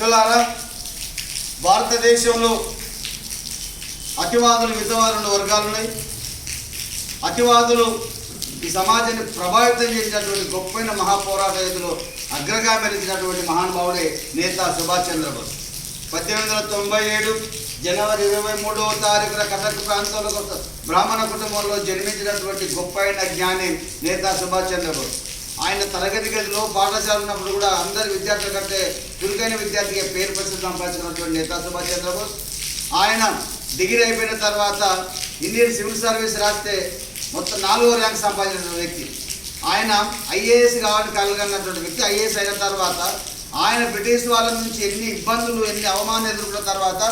పిల్లారా భారతదేశంలో అతివాదులు మితవాదులు రెండు వర్గాలు ఉన్నాయి. అతివాదులు ఈ సమాజాన్ని ప్రభావితం చేసినటువంటి గొప్పైన మహాపోరాట యోధులు మెరిచినటువంటి మహానుభావుడే నేత సుభాష్ చంద్రబోస్. పద్దెనిమిది వందల తొంభై ఏడు జనవరి ఇరవై మూడవ తారీఖున కటక్ ప్రాంతంలో బ్రాహ్మణ కుటుంబంలో జన్మించినటువంటి గొప్పైన జ్ఞాని నేత సుభాష్ చంద్రబోస్. ఆయన తరగతి గదిలో పాఠశాల ఉన్నప్పుడు కూడా అందరి విద్యార్థుల కంటే చురుకైన విద్యార్థిగా పేరు ప్రసిద్ధి సంపాదించినటువంటి నేత సుభాష్ చంద్రబోస్. ఆయన డిగ్రీ అయిపోయిన తర్వాత ఇండియన్ సివిల్ సర్వీస్ రాస్తే మొత్తం నాలుగో ర్యాంక్ సంపాదించిన వ్యక్తి. ఆయన ఐఏఎస్ కావాలని కలగన్నటువంటి వ్యక్తి. ఐఏఎస్ అయిన తర్వాత ఆయన బ్రిటిష్ వాళ్ళ నుంచి ఎన్ని ఇబ్బందులు ఎన్ని అవమానం ఎదుర్కొన్న తర్వాత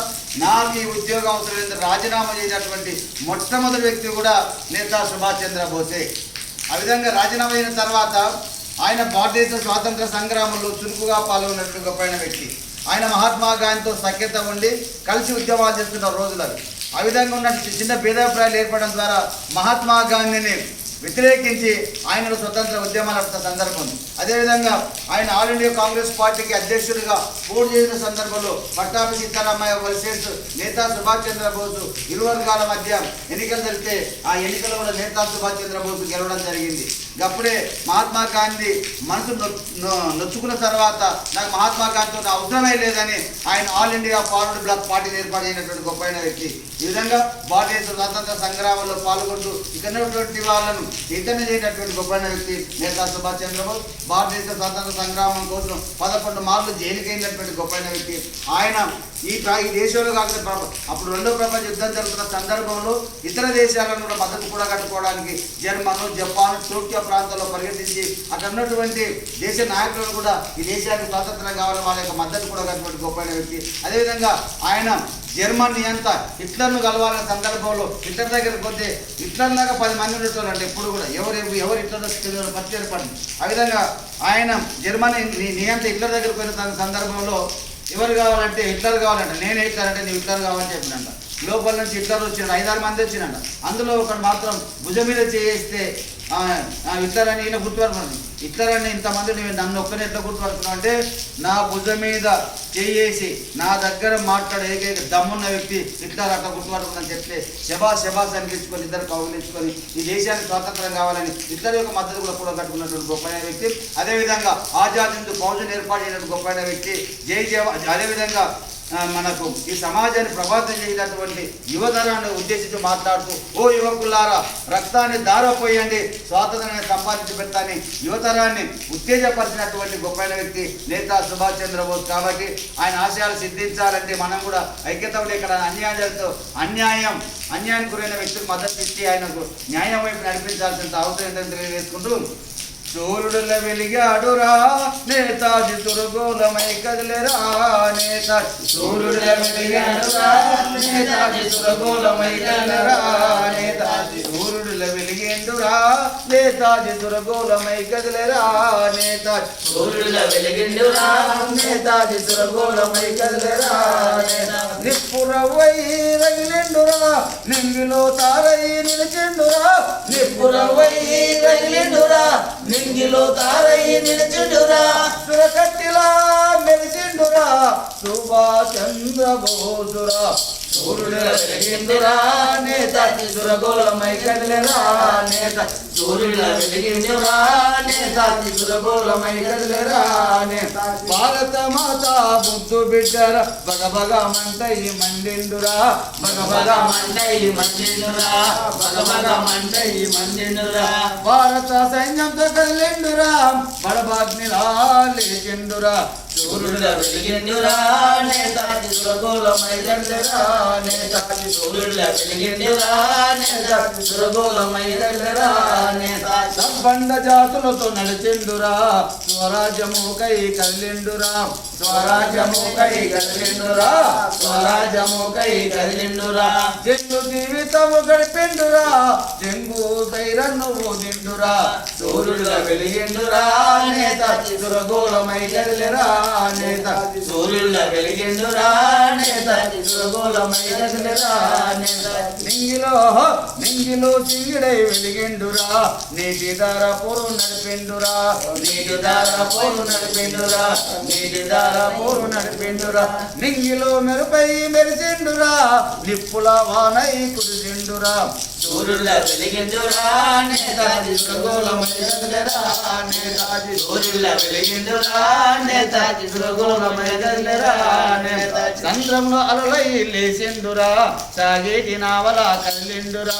నాకు ఈ ఉద్యోగం అవసరం రాజీనామా చేసినటువంటి మొట్టమొదటి వ్యక్తి కూడా నేతా సుభాష్ చంద్రబోసే. ఆ విధంగా రాజీనామా అయిన తర్వాత ఆయన భారతదేశ స్వాతంత్ర సంగ్రామంలో చురుకుగా పాల్గొన్నటువంటి పైన వ్యక్తి ఆయన మహాత్మా గాంధీతో సఖ్యత ఉండి కలిసి ఉద్యమాలు చేస్తున్న రోజులు అవి ఆ విధంగా ఉన్న చిన్న భేదాభిప్రాయాలు ఏర్పడడం ద్వారా మహాత్మా గాంధీని వ్యతిరేకించి ఆయన స్వతంత్ర ఉద్యమాలు నడుపుతున్న సందర్భం ఉంది. అదేవిధంగా ఆయన ఆల్ ఇండియా కాంగ్రెస్ పార్టీకి అధ్యక్షుడిగా పోటీ చేసిన సందర్భంలో పట్టాభి సీతారామయ్య వర్సెస్ నేతా సుభాష్ చంద్రబోసు ఇరు వర్గాల మధ్య ఎన్నికలు జరిగితే ఆ ఎన్నికల్లో కూడా నేతా సుభాష్ చంద్రబోసు గెలవడం జరిగింది అప్పుడే మహాత్మా గాంధీ మనసు నొచ్చుకున్న తర్వాత నాకు మహాత్మా గాంధీతో నా అవసరమే లేదని ఆయన ఆల్ ఇండియా ఫార్వర్డ్ బ్లాక్ పార్టీని ఏర్పాటు చేయనటువంటి గొప్ప వ్యక్తి. ఈ విధంగా భారతదేశ స్వాతంత్ర సంగ్రామంలో పాల్గొంటూ ఇక్కడటువంటి వాళ్ళను చైతన్య చేయనటువంటి గొప్ప వ్యక్తి నేతా సుభాష్ చంద్రబోస్. భారతదేశ స్వాతంత్ర సంగ్రామం కోసం పదకొండు మార్లు జైలుకైనటువంటి గొప్ప వ్యక్తి. ఆయన ఈ ప్రా- ఈ దేశంలో కాకుండా అప్పుడు రెండో ప్రపంచ యుద్ధం జరుగుతున్న సందర్భంలో ఇతర దేశాలను కూడా మద్దతు కూడా కట్టుకోవడానికి జర్మను జపాన్ టోక్యో ప్రాంతాల్లో పర్యటించి అక్కడ ఉన్నటువంటి దేశ నాయకులను కూడా ఈ దేశానికి స్వాతంత్రం కావాలని వాళ్ళ యొక్క మద్దతు కూడా కట్టినటువంటి గొప్పైన వ్యక్తి. అదేవిధంగా ఆయన జర్మన్ నియంత హిట్లర్ను కలవాలనే సందర్భంలో హిట్లర్ దగ్గరికి పోతే హిట్లర్ దాకా పది మంది ఉండేటోళ్ళు అంటే ఇప్పుడు కూడా ఎవరు ఎవరు హిట్లర్ తెలియదు పరిచయం పడింది ఆ విధంగా ఆయన జర్మనీ నియంత్ర నియంత హిట్లర్ దగ్గరికి పోయిన సందర్భంలో ఎవరు కావాలంటే హిట్లర్ కావాలంట. నేను హిట్లర్ అంటే హిట్లర్ కావాలని చెప్పినంట. లోపల నుంచి హిట్లర్ వచ్చినాడు ఐదారు మంది వచ్చినంట అందులో ఒకడు మాత్రం భుజం మీద చేస్తే ఇస్తారని ఈయన గుర్తుపడుతున్నాడు ఇస్తారని ఇంతమంది నువ్వు నన్ను ఒక్కనే ఎట్లా గుర్తుపడుతున్నావు అంటే నా భుజం మీద చేయేసి నా దగ్గర మాట్లాడే ఏకైక దమ్మున్న వ్యక్తి హిట్లర్ అట్లా గుర్తుపడుతుందని చెప్తే శబాస్ శబాస్ అనిపించుకొని ఇద్దరు కౌగులించుకొని ఈ దేశానికి స్వాతంత్రం కావాలని ఇద్దరు యొక్క మద్దతు కూడా కూడా కట్టుకున్నటువంటి గొప్పైన వ్యక్తి. అదేవిధంగా ఆజాద్ హిందూ ఫౌజన్ ఏర్పాటు చేసిన గొప్పైన వ్యక్తి జై జవా అదేవిధంగా మనకు ఈ సమాజాన్ని ప్రభావితం చేసినటువంటి యువతరాన్ని ఉద్దేశించి మాట్లాడుతూ ఓ యువకులారా రక్తాన్ని దారపోయండి స్వాతంత్రాన్ని సంపాదించి పెట్టాలని యువతరాన్ని ఉత్తేజపరిచినటువంటి గొప్పైన వ్యక్తి నేతా సుభాష్ చంద్రబోస్ కాబట్టి ఆయన ఆశయాలు సిద్ధించాలంటే మనం కూడా ఐక్యత ఇక్కడ అన్యాయాలతో అన్యాయం అన్యాయానికి గురైన వ్యక్తికి మద్దతు ఇచ్చి ఆయనకు న్యాయం వైపు నడిపించాల్సిన అవసరం ఏంటని తెలియజేసుకుంటూ సూర్యుడుల వెలిగాడురా నేతాజి తురుగోలమై కదిలేరా నేతాజి సూర్యుడుల వెలిగాడురా నేతాజి తురుగోలమై కదిలేరా నేతాజి సూర్యుడుల వెలిగేండురా నేతాజి తురుగోలమై కదిలేరా నేతాజి సూర్యుల వెలిగిండురా నేతాజి తురుగోలమై కదిలేరా నేతాజి నిప్పురవై రగిలెండురా నింగిలో తారై నిలిచెండురా. నిప్పురవై రగిలెండురా నింగిలో తారయ్య నిలుచుడురా. సురకట్టిలా మెరిసిండురా సుభాష్ చంద్ర బోసురా సూర్యుల వెలిగిండురా నేతాజి కదిలేరా నేతాజి సూర్యుల వెలిగిండురా నేతాజి సురగోళమై కదిలేరా నేతాజి భారత మాత బుద్ధు బిడ్డర భగభగ బగ మంటయి మండిండురా భగభగ బగ మండిండురా భగభగ మండయి మండిండురా భారత సైన్యంతో కదిలిండురా బడబాగ్నిలా లేచిండురా సూర్యుల వెలిగిండురా నేతాజి సురగోళమై కదిలేరా నేతాజి సూర్యుల వెలిగిండురా నేతాజి సురగోళమై కదిలేరా నేతాజి సంబంధ జాతులతో నడిచిండురా స్వరాజ్యముకై కదిలిండురా స్వరాజ్యముకై కదిలిండురా స్వరాజ్యముకై కదిలిండురా. జంగు జీవితము గడిపిండురా జంగు నువ్వు నిండురా సూర్యుడుగా వెలిగిండురా నేత సురగోళమై కదిలిరా నేత సూర్యుల వెలిగిండురా నేత సురగోళమై కదిలిరా నేత నింగిలో నింగిలో చింగిడై వెలిగిండురా నీటి దార పోరు నడిపిండురా నీటి దార పోరు నడిపిండురా నీటి దార పోరు నడిపిండురా నింగిలో మెరుపై మెరిసిండురా నిప్పుల వానై కురిసిండురా. సూర్యుల వెలిగిండురా నేతాజీ సురగోళమై కదిలిరా నేతాజీ సూర్యుల వెలిగిండురా నేతాజీ సురగోళమై కదిలిరా నేతాజీ చంద్రంలో అలలై లేచిండురా సాగేటి నావల కదిలిండురా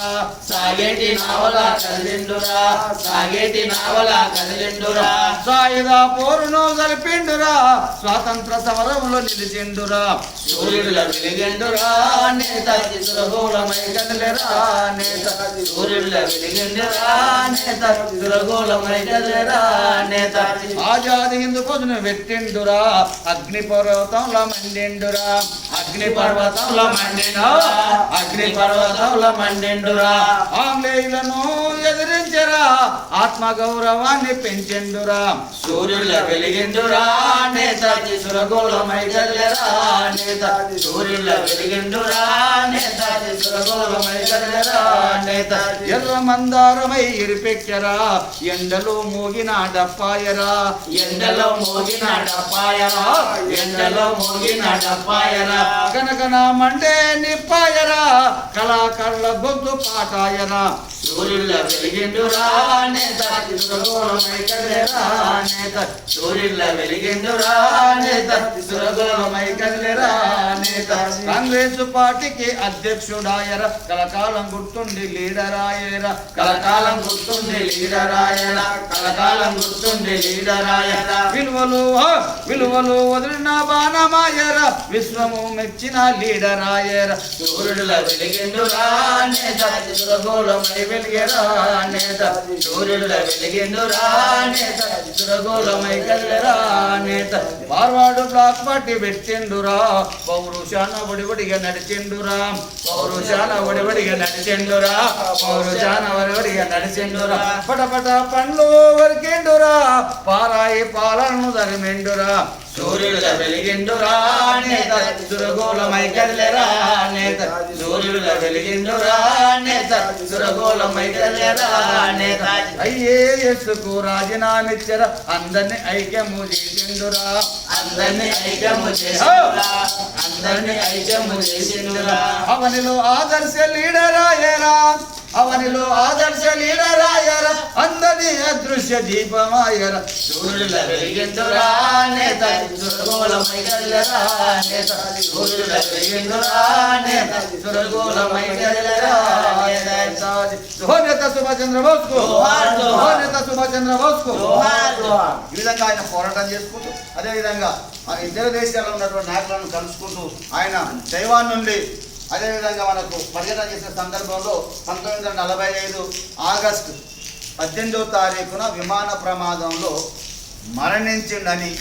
సాగేటి నావల కదిలిండురా సాగేటి నావల కదిలిండురా. సాయుధ పోరును జరిపిండురా స్వాతంత్ర సమరంలో నిలిచిండురా సూర్యుల వెలిగిండురా నేతాజీ సురగోళమై కదిలిరా నేతాజీ ఆజాది హిందూ పొదును అగ్ని పర్వతంలో మండిండురా అగ్ని పర్వతంలో మండినా అగ్ని పర్వతంలో మండిండురా. ఆంగ్లేయులను ఎదిరించరా ఆత్మ గౌరవాన్ని పెంచిండురా. సూర్యుల వెలిగిండురా నేతాజీ సురగోళమై కదిలిరా నేతాజీ సూర్యుల వెలిగిండురా నేతాజీ సురగోళమై కదిలిరా ఎర్ర మందారమై ఇరిపెక్కరా. ఎండలో మోగిన డప్పాయరా ఎండలో మోగిన డప్పాయరా ఎండలో మోగిన డప్పాయరా కనకన మండే నిప్పాయరా. కళాకారుల గొంతు పాటాయరా. సూర్యుల వెలిగిండురా. నేతాజీ సురగోళమై కదిలిరా నేతాజీ సూర్యుల వెలిగిండురా. నేతాజీ కాంగ్రెస్ పార్టీకి అధ్యక్షుడాయర. కలకాలం గుర్తుండి లీడరాయర. కలకాలం గుర్తుండి లీడరాయర. కలకాలం గుర్తుండి లీడరాయర. విలువలు విలువలు వదిలిన బాణమాయర. విశ్వము మెచ్చిన లీడరాయర. సూర్యుడుల వెలిగిండురా నేత. సురగోళమై వెలిగరా నేత. సూర్యుడుల వెలిగిండురా నేత. సురగోళమై కదిలరా నేతాజీ ఫార్వర్డ్ బ్లాక్ పార్టీ పెట్టిండురా. పౌరుషాన ఒడివడిగా నడిచిండురా. పౌరుషాల ఒడివడిగా నడిచెండురా. పౌరుషాన ఒడివడిగా నడిచెండురా. పటపట పండ్లు వరికిండురా. పారాయి పాలను ధరిమెండురా. సూర్యుడుల వెలిగిండురా నేతాజీ సురగోళమై కదిలరా నేతాజీ సూర్యుడుల వెలిగిండురా నేతాజీ సురగోళమై కదిలరా నేతాజీ ఐఏఎస్కు రాజీనామిచ్చర అందరిని ఐక్యము చేసిండురా. అందరినీ ఐక్యము చేసిండురా. అందరినీ ఐక్యము చేసిండురా. అవనిలో ఆదర్శ లీడరాయరా అవనిలో ఆదర్శ లీడరాయరా అందరి అదృశ్య దీపమాయరా సూర్యుడుల వెలిగిండురా నేతాజీ సురగోళమై కదిలరా నేతాజీ సూర్యుడుల వెలిగిండురా నేతాజీ సురగోళమై కదిలరా నేతాజీ జోహార్ నేత సుభాష్ చంద్ర బోస్కు జోహార్. నేత సుభాష్ ఈ విధంగా ఆయన పోరాటం చేసుకుంటూ అదే విధంగా మన ఇతర దేశాల్లో ఉన్నటువంటి నాయకులను కలుసుకుంటూ ఆయన దైవాన్ నుండి అదేవిధంగా మనకు పర్యటన చేసిన సందర్భంలో పంతొమ్మిది వందల నలభై ఐదు ఆగస్టు పద్దెనిమిదవ తారీఖున విమాన ప్రమాదంలో మరణించిండని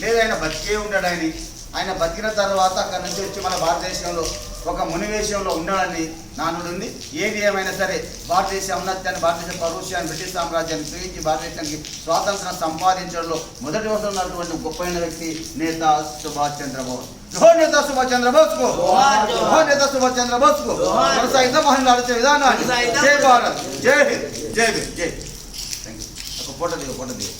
లేదా ఆయన బతికే ఉండడని ఆయన బతికిన తర్వాత అక్కడి నుంచి వచ్చి మన భారతదేశంలో ఒక మునివేశంలో ఉండడని నానుడుంది ఏది ఏమైనా సరే భారతదేశ ఔన్నత్యాన్ని భారతదేశ పౌరుషాన్ని బ్రిటిష్ సామ్రాజ్యాన్ని ప్రేమించి భారతదేశానికి స్వాతంత్రం సంపాదించడంలో మొదటి వస్తున్నటువంటి గొప్పైన వ్యక్తి నేత సుభాష్ చంద్రబోస్. జోహార్ నేత సుభాష్ చంద్రబోస్కు జోహార్, జోహార్. జోహార్ నేత సుభాష్ చంద్రబోస్కు జోహార్. కొనసాగిద్దాం మహిళలు నడిచే విధానాన్ని. జై భారత్ జై హింద్ జై భీమ్ జై థ్యాంక్ యూ ఒక ఫోటో దిగు ఫోటో దిగు